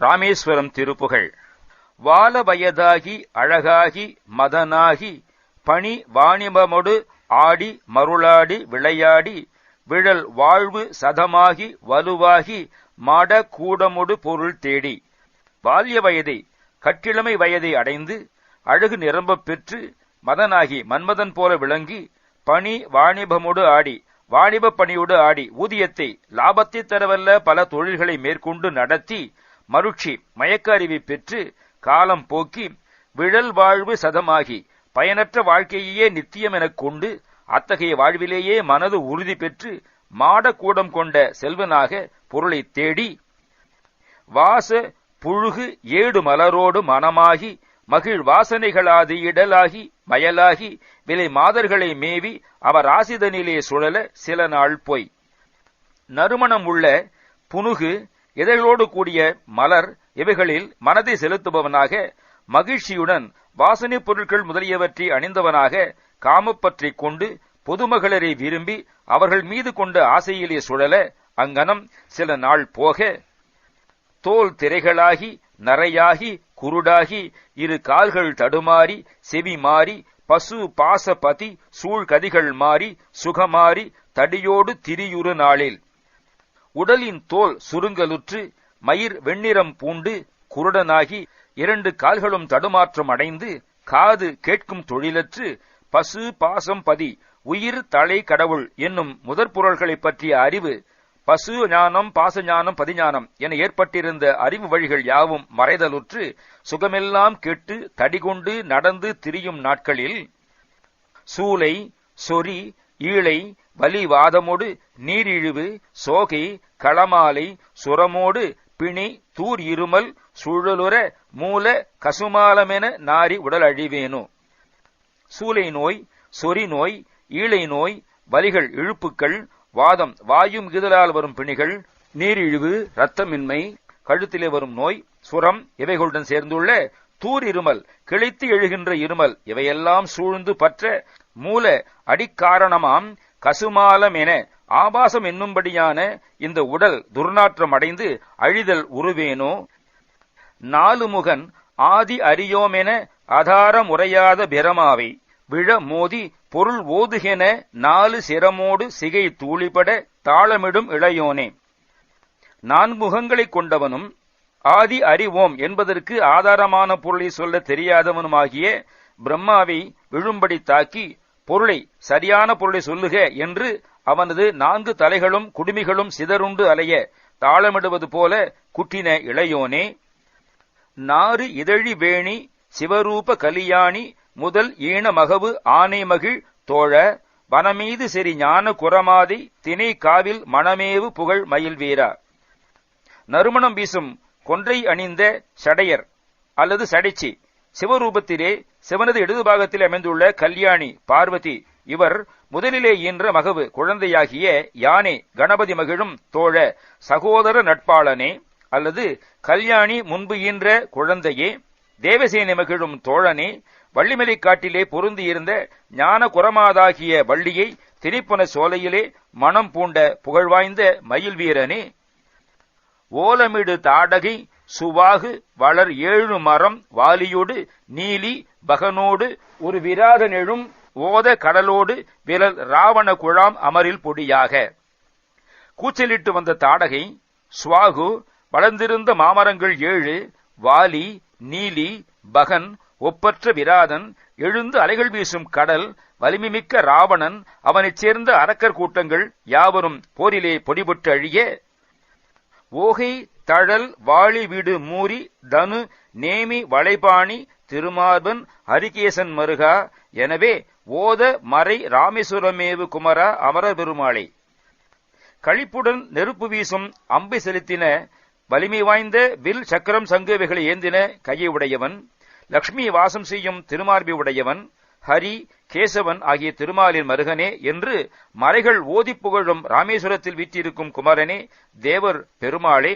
ராமேஸ்வரம் திருப்புகழ். வால வயதாகி அழகாகி மதனாகி பணி வாணிபமொடு ஆடி மருளாடி விளையாடி விழல் வாழ்வு சதமாகி வலுவாகி மட கூடமொடு பொருள் தேடி. பால்ய வயதை கட்டிழமை வயதை அடைந்து அழகு நிரம்பப் பெற்று மதனாகி மன்மதன் போல விளங்கி பணி வாணிபமொடு ஆடி வாணிப பணியோடு ஆடி ஊதியத்தை லாபத்தை தரவல்ல பல தொழில்களை மேற்கொண்டு நடத்தி மருட்சி மயக்க அறிவை பெற்று காலம் போக்கி விழல் வாழ்வு சதமாகி பயனற்ற வாழ்க்கையையே நித்தியம் எனக் கொண்டு அத்தகைய வாழ்விலேயே மனது உறுதி பெற்று மாடக்கூடம் கொண்ட செல்வனாக பொருளை தேடி வாச புழுகு ஏடு மலரோடு மனமாகி மகிழ் வாசனைகளாது இடலாகி மயலாகி விலை மாதர்களை மேவி அவர் ஆசிதனிலே சுழல சில நாள் போய். நறுமணம் உள்ள புனுகு இதழோடு கூடிய மலர் இவைகளில் மனதை செலுத்துபவனாக மகிழ்ச்சியுடன் வாசனை பொருட்கள் முதலியவற்றை அணிந்தவனாக காமப்பற்றிக் கொண்டு பொதுமகளிரை விரும்பி அவர்கள் மீது கொண்ட ஆசையிலே சுழல அங்கனம் சில நாள் போக தோல் திரைகளாகி நரையாகி குருடாகி இரு கால்கள் தடுமாறி செவி மாறி பசு பாச பதி மாறி சுகமாறி தடியோடு திரியுறு நாளில். உடலின் தோல் சுருங்கலுற்று மயிர் வெண்ணிறம் பூண்டு குருடனாகி இரண்டு கால்களும் தடுமாற்றம் அடைந்து காது கேட்கும் தொழிலற்று பசு பாசம் பதி உயிர் தலை கடவுள் என்னும் முதற்பொருள்களைப் பற்றிய அறிவு பசு ஞானம் பாச ஞானம் பதிஞானம் என ஏற்பட்டிருந்த அறிவு வழிகள் யாவும் மறைதலுற்று சுகமெல்லாம் கெட்டு தடிகொண்டு நடந்து திரியும் நாட்களில் சூலை சொறி ஈழை வலிவாதமோடு நீரிழிவு சோகை களமாலை சுரமோடு பிணி தூர் இருமல் சுழலுற மூல கசுமாலமென நாரி உடல் அழிவேனோ? சூலை நோய் சொறி நோய் ஈழை நோய் வலிகள் இழுப்புக்கள் வாதம் வாயு மிகுதலால் வரும் பிணிகள் நீரிழிவு இரத்தமின்மை கழுத்திலே வரும் நோய் சுரம் இவைகளுடன் சேர்ந்துள்ள தூர் இருமல் கிழித்து எழுகின்ற இருமல் இவையெல்லாம் சூழ்ந்து பற்ற மூல அடிக்காரணமாம் கசுமாலம் என ஆபாசம் என்னும்படியான இந்த உடல் துர்நாற்றம் அடைந்து அழிதல் உருவேனோ? நாலு முகன் ஆதி அறியோமென அதாரம் உரையாத பிரமாவை விழ மோதி பொருள் ஓதுகென நாலு சிரமோடு சிகை தூளிபட தாளமிடும் இளையோனே. நான்முகங்களைக் கொண்டவனும் ஆதி அறிவோம் என்பதற்கு ஆதாரமான பொருளை சொல்ல தெரியாதவனுமாகிய பிரம்மாவை விழும்படி தாக்கி பொருளை சரியான பொருளை சொல்லுக என்று அவனது நான்கு தலைகளும் குடுமிகளும் சிதறுண்டு அலைய தாளமிடுவது போல குட்டின இளையோனே நாறு இதழி வேணி சிவரூப கலியாணி முதல் ஈன மகவு ஆனை மகிழ் தோழ வனமீது செறி ஞான குரமாதி தினை காவில் மணமேவு புகழ் மயில் வீரா நறுமணம் வீசும் கொன்றை அணிந்த சடையர் அல்லது சடைச்சி சிவரூபத்திலே சிவனது இடது பாகத்தில் அமைந்துள்ள கல்யாணி பார்வதி இவர் முதலிலே ஈன்ற மகவு குழந்தையாகிய யானே கணபதி மகிழும் தோழ சகோதர நட்பாளனே அல்லது கல்யாணி முன்பு ஈன்ற குழந்தையே தேவசேனை மகிழும் தோழனே வள்ளிமலை காட்டிலே பொருந்தியிருந்த ஞான குரமாதாகிய வள்ளியை திணிப்பன சோலையிலே மனம் பூண்ட புகழ்வாய்ந்த மயில் வீரனே ஓலமிடு தாடகை சுவாகு வளர் ஏழு மரம் வாலியோடு நீலி பகனோடு ஒரு விராதனெழும் ஓத கடலோடு விரல் ராவண குழாம் அமரில் பொடியாக. கூச்சலிட்டு வந்த தாடகை சுவாகு வளர்ந்திருந்த மாமரங்கள் ஏழு வாலி நீலி பகன் ஒப்பற்ற விராதன் எழுந்து அலைகள் வீசும் கடல் வலிமைமிக்க ராவணன் அவனைச் சேர்ந்த அரக்கர் கூட்டங்கள் யாவரும் போரிலே பொடிபட்டு அழிய ஓகை தழல் வாளி வீடு மூரி தனு நேமி வளைபாணி திருமார்பன் ஹரிகேசன் மருகா. எனவே ஓத மறை ராமேஸ்வரமேவு குமரா அமர பெருமாளை. கழிப்புடன் நெருப்பு வீசும் அம்பை செலுத்தின வலிமை வாய்ந்த வில் சக்கரம் சங்குவைகளை ஏந்தின கையை உடையவன் லக்ஷ்மி வாசம் செய்யும் திருமார்பி உடையவன் ஹரி கேசவன் ஆகிய திருமாலின் மருகனே என்று மறைகள் ஓதி புகழும் ராமேஸ்வரத்தில் வீற்றிருக்கும் குமரனே தேவர் பெருமாளே